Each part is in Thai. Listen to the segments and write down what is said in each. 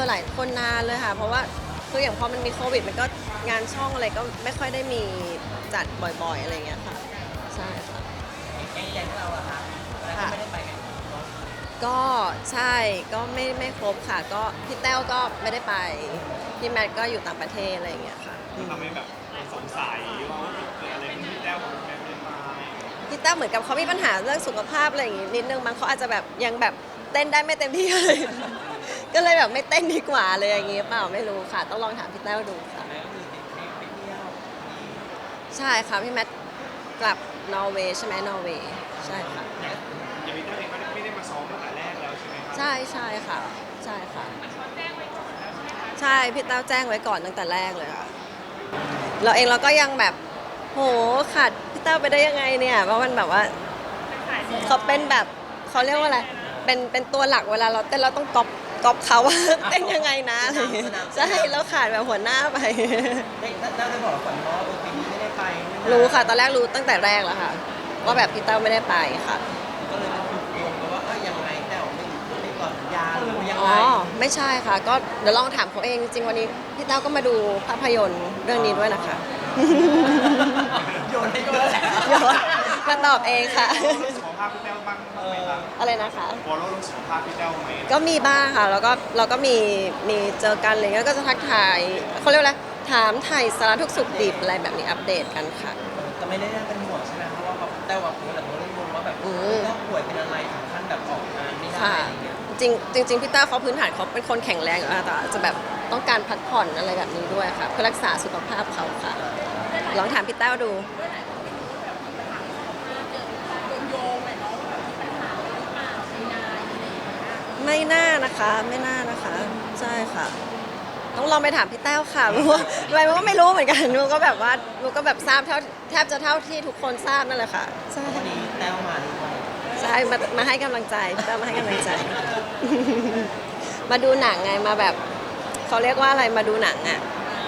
อหลายคนนานเลยค่ะ เพราะว่าคืออย่างพอมันมีโควิด มันก็งานช่องอะไรก็ไม่ค่อยได้มีจัดบ่อยๆ อะไรอย่างเงี้ยค่ะ ใช่ค่ะแก๊งแก๊งเราอะค่ะแล้วก็ไม่ได้ไปกันก็ใช่ก็ไม่ไม่ครบค่ะ ก็พี่แต้วก็ไม่ได้ไป พี่แมทก็อยู่ต่างประเทศอะไรอย่างเงี้ยค่ะทำให้แบบสงสัยว่าเกิดอะไรขึ้นที่แต้วของแม่ไม่ได้มาพี่แต้วเหมือนกับเขามีปัญหาเรื่องสุขภาพอะไรอย่างงี้นิดนึงมั้งเขาอาจจะแบบยังแบบเต้นได้ไม่เต็มที่เลย ก็เลยแบบไม่เต้นดีกว่าเลยอย่างงี้เปล่าไม่รู้ค่ะ ต้องลองถามพี่แต้วดูค่ะแล้วก็คือติดทริปไปเที่ยวใช่ค่ะพี่แมทกลับนอร์เวย์ใช่ไหมนอร์เวย์ใช่ค่ะ อย่างพี่แต้วเองก็ไม่ได้มาซ้อมตั้งแต่แรกแล้วใช่ไหมครัใช่ใช่ค่ะ ใช่ค่ะใช่พี่แต้วแจ้งไว้ก่อนตั้งแต่แรกเลยค่ะเราเองเราก็ยังแบบโหขาดพี่แต้วไปได้ยังไงเนี่ยเพราะมันแบบว่าเขาเป็นแบบเขาเรียกว่าอะไรเป็นเป็นตัวหลักเวลาเราเต้นเราต้องก๊อป ก๊อปเขาว่าเต้นยังไงนะอะไรอย่างเงี้ยใช่แล้วขาดแบบหัวหน้าไป ได้ได้ได้บอกก่อนว่าเออปีนี้ไม่ได้ไปไม่มารู้ค่ะ ตอนแรกรู้ตั้งแต่แรกแล้วค่ะ ว่าแบบพี่แต้วไม่ได้ไปค่ะ ก็เลยถูกโยงกันว่าเออยังไงแต่ไม่ไม่ต่อสัญญาหรือว่ายังอ๋ไงอไม่ใช่ค่ะ ก็เดี๋ยวลองถามเขาเอง จริงๆวันนี้พี่แต้วก็มาดูภาพยนตร์เรื่องนี้ด้วยนะคะโยนให้ด้วยแหละโยนมาตอบเองค่ะเรื่องสุข ภาพพี่แต้วบ้างไหมครับอะไรนะคะวอลโล่เรื่องสุขภาพพี่แต้วไหมก็มีบ้างค่ะแล้วก็เราก็มีมีเจอกันอะไรเงี้ยก็จะทักทายเขาเรียกว่าอะไรถามไถ่สารทุกข์สุขดิบอะไรแบบนี้อัปเดตกันค่ะ แต่ไม่ได้น่าเป็นห่วงใช่ไหมเพราะว่าแบบแต่ว่าผมแต่ผมได้รู้ว่าแบบอืม ถ้าป่วยเป็นอะไรถึงขั้นแบบออกงานไม่ได้ค่ะอะไรเงี้ยจริงจริงๆพี่แต้วเขาพื้นฐานเขาเป็นคนแข็งแรงอยู่แล้วแต่อาจจะแบบต้องการพักผ่อนอะไรแบบนี้ด้วยค่ะ เพื่อรักษาสุขภาพเขาค่ะ ลองถามพี่แต้วดู ไม่น่านะคะไม่น่านะคะ ใช่ค่ะ ต้องลองไปถามพี่แต้วค่ะเพราะว่าอะไรมันก็ไม่รู้เหมือนกันนูก็แบบว่านูก็แบบทราบเท่าแทบจะเท่าที่ทุกคนทราบนั่นแหละค่ะใช่วันนี้แต้วมาด้วยใช่มามาให้กำลังใจพี่แต้วมาให้กำลังใจ มาดูหนังไงมาแบบเขาเรียกว่าอะไรมาดูหนังอะ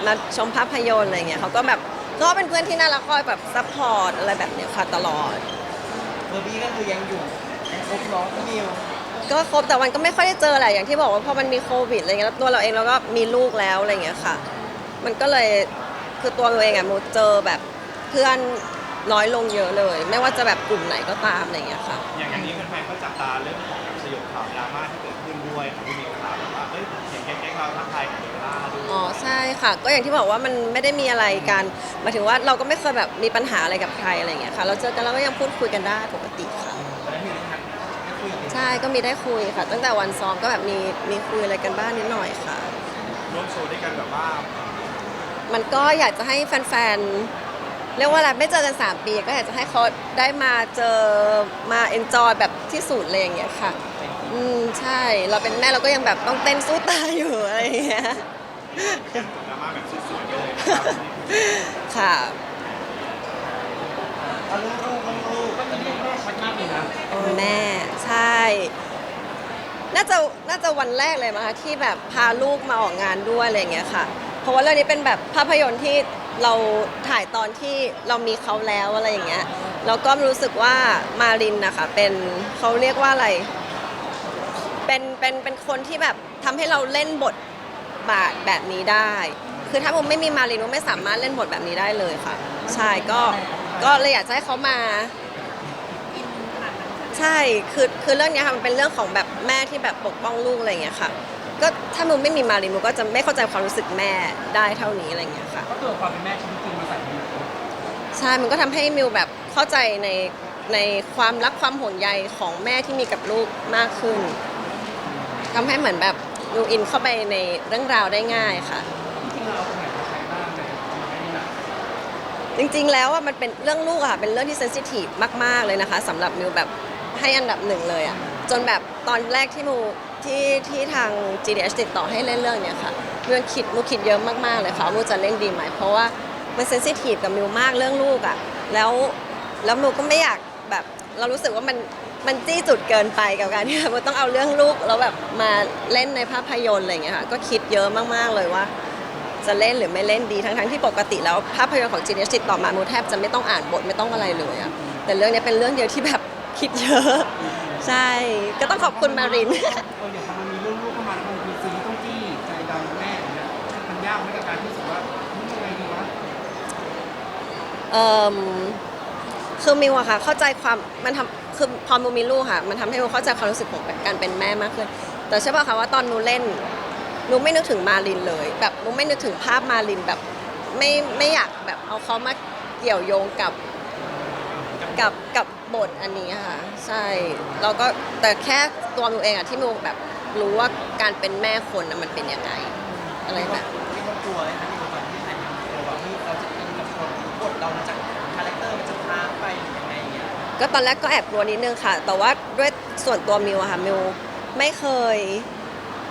มาชมภาพยนตร์อะไรเงี้ยเขาก็แบบก็เป็นเพื่อนที่น่ารักคอยแบบซัพพอร์ตอะไรแบบเนี้ยค่ะตลอด เบอร์บี้ก็คือยังอยู่ครบน้องพี่นิว ก็ครบแต่วันก็ไม่ค่อยได้เจอแหละอย่างที่บอกว่าพอมันมีโควิดอะไรเงี้ยแล้วตัวเราเองเราก็มีลูกแล้วอะไรเงี้ยค่ะ มันก็เลยคือตัวเราเองอะมูเจอแบบเพื่อนน้อยลงเยอะเลย ไม่ว่าจะแบบกลุ่มไหนก็ตามอะไรเงี้ยค่ะ อย่างอย่างนี้แฟนๆก็จับตาเรื่องของแบบสยบข่าวดราม่าที่เกิดขึ้นด้วยของพี่มิวครับแบบว่าเอ้ยเห็นแก๊งๆเราทักทายกับเบลล่าด้วยอ๋อใช่ค่ะ ก็อย่างที่บอกว่ามันไม่ได้มีอะไรกันหมายถึงว่าเราก็ไม่เคยแบบมีปัญหาอะไรกับใครอะไรเงี้ยค่ะ เราเจอกันเราก็ยังพูดคุยกันได้ปกติค่ะ ช่ก็มีได้คุยค่ะ ตั้งแต่วันซ้อมก็แบบมีมีคุยอะไรกันบ้างนิดหน่อยค่ะ ร่วมโชว์ด้วยกันแบบว่ามันก็อยากจะให้แฟนๆ เรียกว่าอะไรไม่เจอกัน 3 ปี ก็อยากจะให้เขาได้มาเจอมาเอนจอยแบบที่สุดเลยอย่างเงี้ยค่ะ อืมใช่เราเป็นแม่เราก็ยังแบบต้องเต้นสู้ตายอยู่อะไรอย่างเงี้ยดราม่าแบบสวยๆเลยนะครับค่ะ เอาลูกลูกลูกก็มีแม่ ชัดมากเลยนะแม่ ใช่ น่าจะน่าจะวันแรกเลยมั้งคะที่แบบพาลูกมาออกงานด้วยอะไรอย่างเงี้ยค่ะ เพราะว่าเรื่องนี้เป็นแบบภาพยนตร์ที่เราถ่ายตอนที่เรามีเขาแล้วอะไรอย่างเงี้ยแล้วก็รู้สึกว่ามารินนะคะเป็นเขาเรียกว่าอะไร เป็นเป็นเป็นคนที่แบบทำให้เราเล่นบทบาทแบบนี้ได้ คือถ้าผมไม่มีมารินผมไม่สามารถเล่นบทแบบนี้ได้เลยค่ะ ใช่ก็ก็เลยอยากจะให้เขามา ใช่คือคือเรื่องเนี้ยค่ะมันเป็นเรื่องของแบบแม่ที่แบบปกป้องลูกอะไรอย่างเงี้ยค่ะก็ถ้ามึงไม่มีมารินมึงก็จะไม่เข้าใจความรู้สึกแม่ได้เท่านี้อะไรอย่างเงี้ยค่ะ ก็ตัวความเป็นแม่ชีวิตจริงมาใส่มิวใช่มันก็ทำให้มิวแบบเข้าใจในในความรักความห่วงใยของแม่ที่มีกับลูกมากขึ้นทำให้เหมือนแบบมิวอินเข้าไปในเรื่องราวได้ง่ายค่ะ จริงเราตรงไหนมาใช้บ้างเลยไม่ได้หนักจริงๆแล้วอะมันเป็นเรื่องลูกอะค่ะเป็นเรื่องที่เซนซิทีฟมาก ๆ เลยนะคะสำหรับมิวแบบ ให้อันดับหนึ่งเลยอะจนแบบตอนแรกที่มิวที่ที่ทาง GDH ติดต่อให้เล่นเรื่องเนี้ยค่ะมิวคิดมิวคิดเยอะมากๆเลยค่ะมิวจะเล่นดีไหมเพราะว่ามันเซนซิทีฟกับมิวมากเรื่องลูกอะแล้วแล้วมิวก็ไม่อยากแบบเรารู้สึกว่ามันมันจี้จุดเกินไปกับการที่แบบว่าต้องเอาเรื่องลูกแล้วแบบมาเล่นในภาพยนตร์อะไรอย่างเงี้ยค่ะก็คิดเยอะมากๆเลยว่า จะเล่นหรือไม่เล่นดีทั้งๆที่ปกติแล้วภาพยนตร์ของจีเนสติดต่อมามูแทบจะไม่ต้องอ่านบทไม่ต้องอะไรเลยอะแต่เรื่องนี้เป็นเรื่องเดียวที่แบบ คิดเยอะ ใช่ ก็ต้องขอบคุณมาริน เอออย่างพอมันมีเรื่องลูกเข้ามาแล้วมันมีซีรีส์ต้องจี้ยากไหมกับการที่รู้สึกว่านี่ยังไงดีวะเอ่มคือมิวอะค่ะเข้าใจความมันทำคือพอมิวมีลูกค่ะ มันทำให้มิวเข้าใจความรู้สึกของการเป็นแม่มากขึ้น แต่ใช่ป่ะคะว่าตอนหนูเล่นหนูไม่นึกถึงมารินเลย แบบหนูไม่นึกถึงภาพมารินแบบไม่ไม่อยากแบบเอาเขามาเกี่ยวโยงกับ กับกับบทอันนี้ค่ะ ใช่แล้วก็แต่แค่ตัวมิวเองอะที่มิวแบบรู้ว่าการเป็นแม่คนนะมันเป็นยังไง อะไรแบบ มีคนกลัวไหมคะมีคนที่ถ่ายทำกลัวว่าเฮ้ยเราจะอินกับคนบทเรามันจะคาแรคเตอร์มันจะพาไปหรือยังไงอย่างเงี้ยก็ตอนแรกก็แอบกลัวนิดนึงค่ะ แต่ว่าด้วยส่วนตัวมิวอะค่ะมิวไม่เคย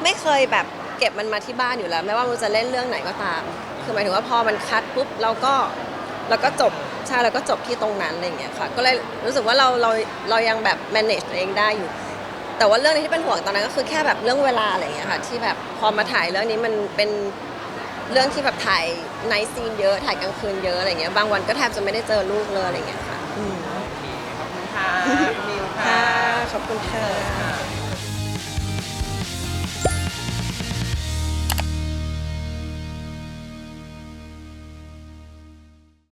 ไม่เคยแบบเก็บมันมาที่บ้านอยู่แล้ว ไม่ว่ามิวจะเล่นเรื่องไหนก็ตาม คือหมายถึงว่าพอมันคัดปุ๊บเราก็เราก็จบ ใช่เราก็จบที่ตรงนั้นอะไรอย่างเงี้ยค่ะ ก็เลยรู้สึกว่าเราเราเรายังแบบ manage ตัวเองได้อยู่ แต่ว่าเรื่องนี้ที่เป็นห่วงตอนนั้นก็คือแค่แบบเรื่องเวลาอะไรอย่างเงี้ยค่ะ ที่แบบพอมาถ่ายเรื่องนี้มันเป็นเรื่องที่แบบถ่ายไนท์ซีนเยอะถ่ายกลางคืนเยอะอะไรอย่างเงี้ยบางวันก็แทบจะไม่ได้เจอลูกเลยอะไรอย่างเงี้ยค่ะอืมโอเคขอบคุณค่ะคุณมิวค่ะค่ะ ขอบคุณค่ะ